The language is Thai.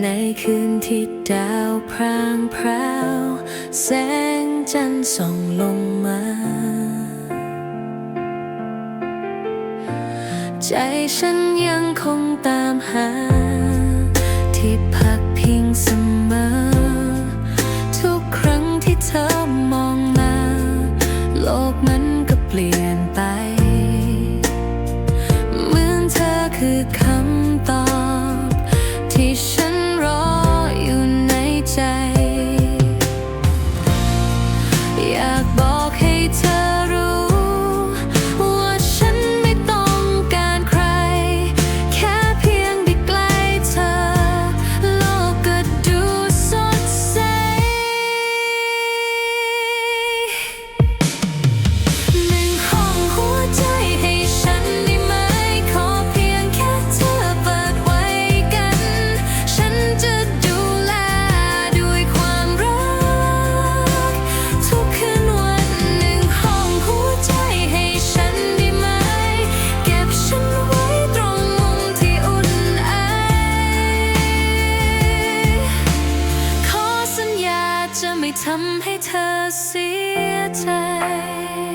ในคืนที่ดาวพร่างพราว แสงจันทร์ส่องลงมา ใจฉันยังคงตามหา ที่พักพิงเสมอ ทุกครั้งที่เธอมองมาโลกมันก็เปลี่ยนไป เหมือนเธอคือคำ see a time.